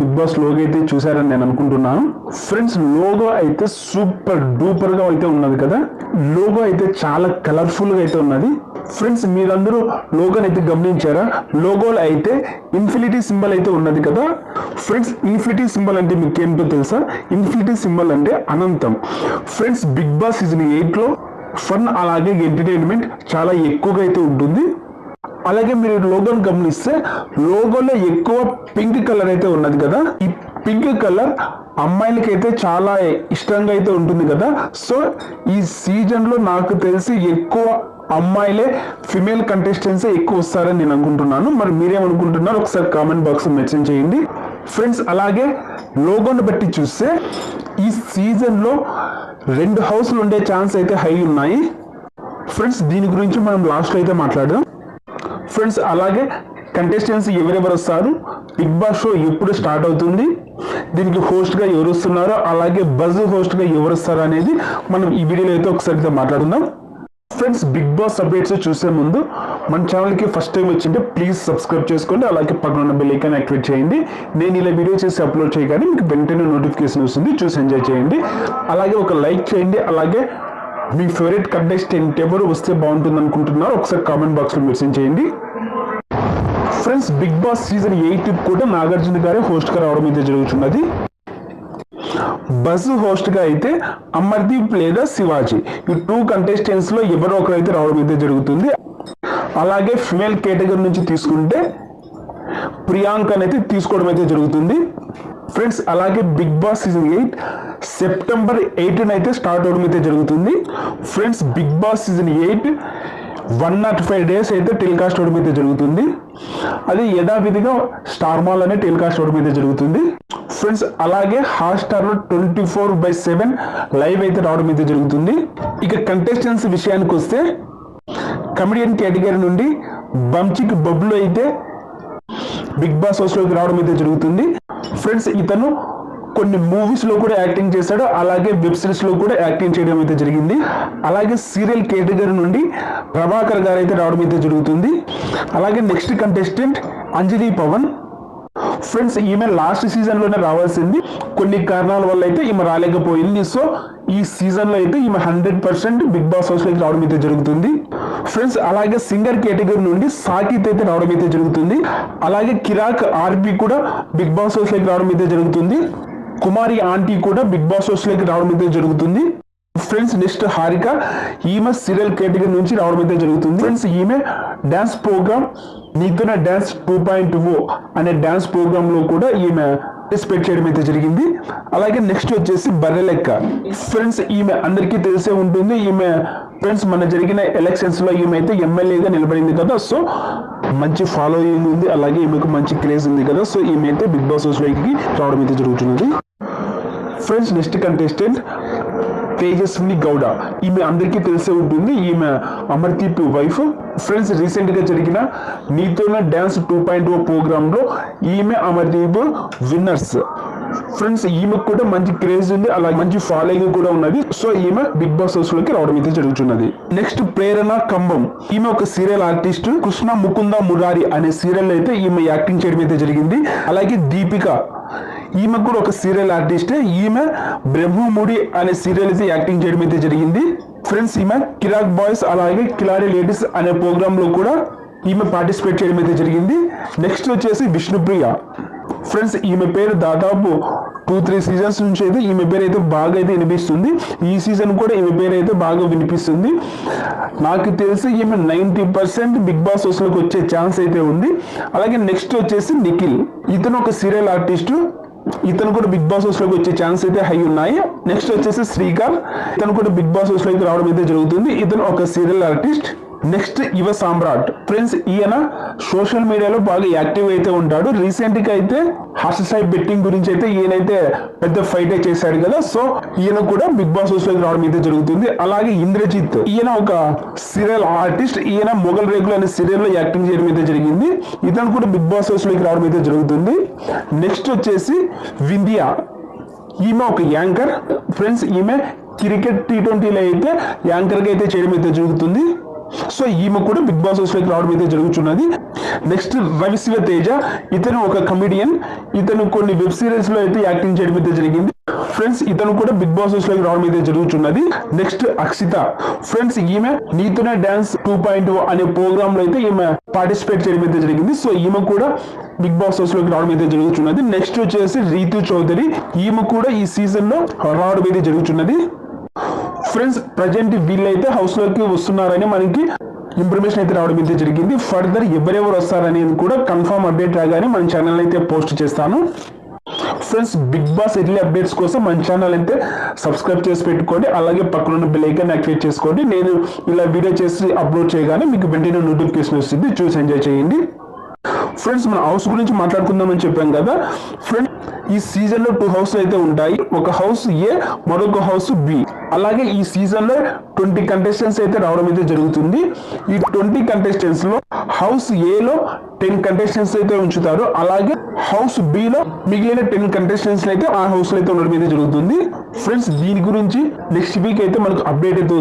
Big boss logo అయితే చూసారని నేను అనుకుంటున్నాను. ఫ్రెండ్స్ లోగో అయితే సూపర్ డూపర్గా అయితే ఉన్నది కదా? లోగో అయితే చాలా కలర్ఫుల్గా అయితే ఉన్నది. ఫ్రెండ్స్ మీరందరూ లోగోని అయితే గమనించారా? లోగోలో అయితే ఇన్ఫినిటీ సింబల్ అయితే ఉన్నది కదా? ఫ్రెండ్స్ ఇన్ఫినిటీ సింబల్ అంటే మీకేంటో తెలుసా? ఇన్ఫినిటీ సింబల్ అంటే అనంతం. ఫ్రెండ్స్ బిగ్ బాస్ సీజన్ ఎయిట్లో ఫన్ అలాగే ఎంటర్టైన్మెంట్ చాలా ఎక్కువగా అయితే ఉంటుంది. అలాగే మీరు లోగోని గమనిస్తే లోగోలో ఎక్కువ పింక్ కలర్ అయితే ఉన్నది కదా. ఈ పింక్ కలర్ అమ్మాయిలకైతే చాలా ఇష్టంగా అయితే ఉంటుంది కదా. సో ఈ సీజన్లో నాకు తెలిసి ఎక్కువ అమ్మాయిలే ఫిమేల్ కంటెస్టెంట్స్ ఎక్కువ వస్తారని నేను అనుకుంటున్నాను. మరి మీరేమనుకుంటున్నారు ఒకసారి కామెంట్ బాక్స్ మెన్షన్ చేయండి. ఫ్రెండ్స్ అలాగే లోగోని బట్టి చూస్తే ఈ సీజన్లో రెండు హౌస్లు ఉండే ఛాన్స్ అయితే హై ఉన్నాయి. ఫ్రెండ్స్ దీని గురించి మనం లాస్ట్లో అయితే మాట్లాడదాం. ఫ్రెండ్స్ అలాగే కంటెస్టెంట్స్ ఎవరెవరు వస్తారు? బిగ్ బాస్ షో ఎప్పుడు స్టార్ట్ అవుతుంది? దీనికి హోస్ట్గా ఎవరు వస్తున్నారో అలాగే బజ్ హోస్ట్గా ఎవరు వస్తారు అనేది మనం ఈ వీడియోలో అయితే ఒకసారి మాట్లాడుదాం మాట్లాడుకుందాం. ఫ్రెండ్స్ బిగ్ బాస్ అప్డేట్స్ చూసే ముందు మన ఛానల్కి ఫస్ట్ టైం వచ్చింటే ప్లీజ్ సబ్స్క్రైబ్ చేసుకోండి అలాగే పక్కన ఉన్న బెల్ ఐకాన్ యాక్టివేట్ చేయండి. నేను ఇలా వీడియో చేసి అప్లోడ్ చేయగానే మీకు వెంటనే నోటిఫికేషన్ వస్తుంది చూసి ఎంజాయ్ చేయండి. అలాగే ఒక లైక్ చేయండి అలాగే మీ ఫేవరెట్ కంటెస్టెంట్ ఎవరు వస్తే బాగుంటుంది అనుకుంటున్నారో ఒకసారి కామెంట్ బాక్స్లో మెన్షన్ చేయండి. Friends Bigg Boss season eight కూడా నాగార్జున గారే హోస్ట్గా రావడం అయితే జరుగుతున్నది బస్ హోస్ట్గా అయితే అమర్దీప్ లేదా శివాజీ. ఈ టూ కంటెస్టెంట్స్లో ఎవరో ఒకరు అయితే రావడం అయితే జరుగుతుంది. అలాగే ఫిమేల్ కేటగిరీ నుంచి తీసుకుంటే ప్రియాంక అయితే తీసుకోవడం అయితే జరుగుతుంది. ఫ్రెండ్స్ అలాగే Bigg Boss season eight September eighteen అయితే స్టార్ట్ అవడం అయితే జరుగుతుంది. Friends Bigg Boss season eight one nought five days అయితే టెలికాస్ట్ రోడ్ మీద జరుగుతుంది. అది యథావిధిగా స్టార్ మాల్ అనే టెలికాస్ట్ రోడ్ మీద జరుగుతుంది. ఫ్రెండ్స్ అలాగే హాట్స్టార్లో twenty four by seven live అయితే రావడం అయితే జరుగుతుంది. ఇక కంటెస్టెంట్స్ విషయానికి వస్తే కమెడియన్ కేటగిరీ నుండి బంచిక్ బబ్లు అయితే బిగ్ బాస్ హౌస్లోకి రావడం అయితే జరుగుతుంది. ఫ్రెండ్స్ ఇతను కొన్ని మూవీస్లో కూడా యాక్టింగ్ చేశాడు. అలాగే వెబ్ సిరీస్లో కూడా యాక్టింగ్ చేయడం అయితే జరిగింది. అలాగే సీరియల్ కేటగిరీ నుండి ప్రభాకర్ గారు అయితే రావడం అయితే జరుగుతుంది. అలాగే next contestant Anjali Pavan. Friends ఈమె లాస్ట్ సీజన్లోనే రావాల్సింది. కొన్ని కారణాల వల్ల అయితే ఈమె రాలేకపోయింది. సో ఈ సీజన్లో అయితే ఈమె హండ్రెడ్ పర్సెంట్ బిగ్ బాస్ హౌస్లోకి రావడం అయితే జరుగుతుంది. ఫ్రెండ్స్ అలాగే సింగర్ కేటగిరీ నుండి సాకిత్ అయితే రావడం అయితే జరుగుతుంది. అలాగే కిరాక్ ఆర్బి కూడా బిగ్ బాస్ హౌస్లోకి రావడం అయితే జరుగుతుంది. కుమారి ఆంటీ కూడా బిగ్ బాస్ హౌస్లోకి రావడం అయితే జరుగుతుంది. ఫ్రెండ్స్ నెక్స్ట్ హారిక ఈమె సీరియల్ కేటగిరీ నుంచి రావడం అయితే జరుగుతుంది. ఫ్రెండ్స్ ఈమె dance programme Neethone dance two point O అనే డాన్స్ ప్రోగ్రామ్లో కూడా ఈమె పార్టిసిపేట్ చేయడం అయితే జరిగింది. అలాగే నెక్స్ట్ వచ్చేసి బర్రెలెక్క ఫ్రెండ్స్ ఈమె అందరికీ తెలిసే ఉంటుంది. ఈమె ఫ్రెండ్స్ మన జరిగిన ఎలక్షన్స్లో ఈమె అయితే ఎమ్మెల్యేగా నిలబడింది కదా. సో మంచి ఫాలోయింగ్ ఉంది. అలాగే ఈమెకు మంచి క్రేజ్ ఉంది కదా. సో ఈమె అయితే బిగ్ బాస్ హౌస్లోకి రావడం అయితే జరుగుతున్నది. Friends next contestant Tejaswini Gowda ఈమె అందరికీ తెలిసే ఉంటుంది. ఈమె అమర్దీప్ వైఫ్ ఫ్రెండ్స్ రీసెంట్గా జరిగిన Neethone dance two point O ప్రోగ్రాంలో ఈమె అమర్దీప్ విన్నర్స్ ఫ్రెండ్స్ ఈమెకు కూడా మంచి క్రేజ్ ఉంది. అలాగే మంచి ఫాలోయింగ్ కూడా ఉన్నది. సో ఈమె బిగ్ బాస్ హౌస్లోకి రావడం అయితే జరుగుతున్నది. నెక్స్ట్ ప్రేరణ కంబం. ఈమె ఒక సీరియల్ ఆర్టిస్ట్ కృష్ణ ముకుంద మురారి అనే సీరియల్ అయితే ఈమె యాక్టింగ్ చేయడం అయితే జరిగింది. అలాగే దీపిక. ఈమె కూడా ఒక సీరియల్ ఆర్టిస్ట్ ఈమె బ్రహ్మముడి అనే సీరియల్ అయితే యాక్టింగ్ చేయడం అయితే జరిగింది. ఫ్రెండ్స్ ఈమె కిరాక్ బాయ్స్ అలాగే కిలారి లేడీస్ అనే ప్రోగ్రామ్లో కూడా ఈమె పార్టిసిపేట్ చేయడం అయితే జరిగింది. నెక్స్ట్ వచ్చేసి విష్ణుప్రియ ఫ్రెండ్స్ ఈమె పేరు దాదాపు టూ త్రీ సీజన్స్ నుంచి అయితే ఈమె పేరు అయితే బాగా అయితే వినిపిస్తుంది. ఈ సీజన్ కూడా ఈమె పేరు అయితే బాగా వినిపిస్తుంది. నాకు తెలిసి ఈమె నైంటీ పర్సెంట్ బిగ్ బాస్ హౌస్లోకి వచ్చే ఛాన్స్ అయితే ఉంది. అలాగే నెక్స్ట్ వచ్చేసి నిఖిల్ ఇతను ఒక సీరియల్ ఆర్టిస్ట్ ఇతను కూడా బిగ్ బాస్ హౌస్లోకి వచ్చే ఛాన్స్ అయితే హై ఉన్నాయి. నెక్స్ట్ వచ్చేసి శ్రీకాంత్. ఇతను కూడా బిగ్ బాస్ హౌస్లోకి రావడం అయితే జరుగుతుంది. ఇతను ఒక సీరియల్ ఆర్టిస్ట్. నెక్స్ట్ యువ సామ్రాట్. ఫ్రెండ్స్ ఈయన సోషల్ మీడియాలో బాగా యాక్టివ్ అయితే ఉంటాడు. రీసెంట్గా అయితే హర్ష సాయి బెట్టింగ్ గురించి అయితే ఈయనైతే పెద్ద ఫైట్ చేశాడు కదా. సో ఈయన కూడా బిగ్ బాస్ హౌస్లోకి రావడం అయితే జరుగుతుంది. అలాగే ఇంద్రజిత్. ఈయన ఒక సీరియల్ ఆర్టిస్ట్ ఈయన మొగల్ రేగులు అనే సీరియల్లో యాక్టింగ్ చేయడం అయితే జరిగింది. ఇతను కూడా బిగ్ బాస్ హౌస్లోకి రావడం అయితే జరుగుతుంది. నెక్స్ట్ వచ్చేసి వింధ్య. ఈమె ఒక యాంకర్. ఫ్రెండ్స్ ఈమె క్రికెట్ టీ ట్వంటీలో అయితే యాంకర్గా అయితే చేయడం అయితే జరుగుతుంది. సో ఈమె కూడా బిగ్ బాస్ హౌస్లోకి రావడం అయితే జరుగుతున్నది నెక్స్ట్ రవిశివ తేజ ఇతను ఒక కమిడియన్ ఇతను కొన్ని వెబ్ సిరీస్లో అయితే యాక్టింగ్ చేయడం అయితే జరిగింది. ఫ్రెండ్స్ ఇతను కూడా బిగ్ బాస్ హౌస్లోకి రావడం అయితే జరుగుతున్నది నెక్స్ట్ అక్షిత. ఫ్రెండ్స్ ఈమె నీతోనే డాన్స్ టూ పాయింట్ అనే ప్రోగ్రామ్లో అయితే ఈమె పార్టిసిపేట్ చేయడం అయితే జరిగింది. సో ఈమె కూడా బిగ్ బాస్ హౌస్లోకి రావడం అయితే జరుగుతున్నది నెక్స్ట్ వచ్చేసి రీతు చౌదరి. ఈమె కూడా ఈ సీజన్లో రావడం అయితే జరుగుతున్నది ఫ్రెండ్స్ ప్రజెంట్ వీళ్ళైతే హౌస్లోకి వస్తున్నారని మనకి ఇన్ఫర్మేషన్ అయితే రావడం అయితే జరిగింది. ఫర్దర్ ఎవరెవరు వస్తారనేది కూడా కన్ఫర్మ్ అప్డేట్ రాగానే మన ఛానల్ అయితే పోస్ట్ చేస్తాను. Friends Bigg Boss early updates కోసం మన ఛానల్ అయితే సబ్స్క్రైబ్ చేసి పెట్టుకోండి. అలాగే పక్కన ఉన్న బెల్ ఐకాన్ యాక్టివేట్ చేసుకోండి. నేను ఇలా వీడియో చేసి అప్లోడ్ చేయగానే మీకు వెంటనే నోటిఫికేషన్ వస్తుంది. చూసి ఎంజాయ్ చేయండి. ఫ్రెండ్స్ మన హౌస్ గురించి మాట్లాడుకుందామని చెప్పాం కదా. ఫ్రెండ్స్ ఈ సీజన్లో టూ హౌస్ అయితే ఉంటాయి. ఒక హౌస్ ఏ మరొక హౌస్ బి. అలాగే ఈ సీజన్లో ట్వంటీ కంటెస్టెంట్స్ అయితే రావడం అయితే జరుగుతుంది. ఈ ట్వంటీ కంటెస్టెంట్స్లో హౌస్ ఏ లో టెన్ కంటెస్టెంట్స్ అయితే ఉంచుతారు. అలాగే హౌస్ బి లో మిగిలిన టెన్ కంటెస్టెంట్స్ అయితే ఆ హౌస్లో అయితే ఉండడం అయితే జరుగుతుంది. ఫ్రెండ్స్ దీని గురించి నెక్స్ట్ వీక్ అయితే మనకు అప్డేట్ అయితే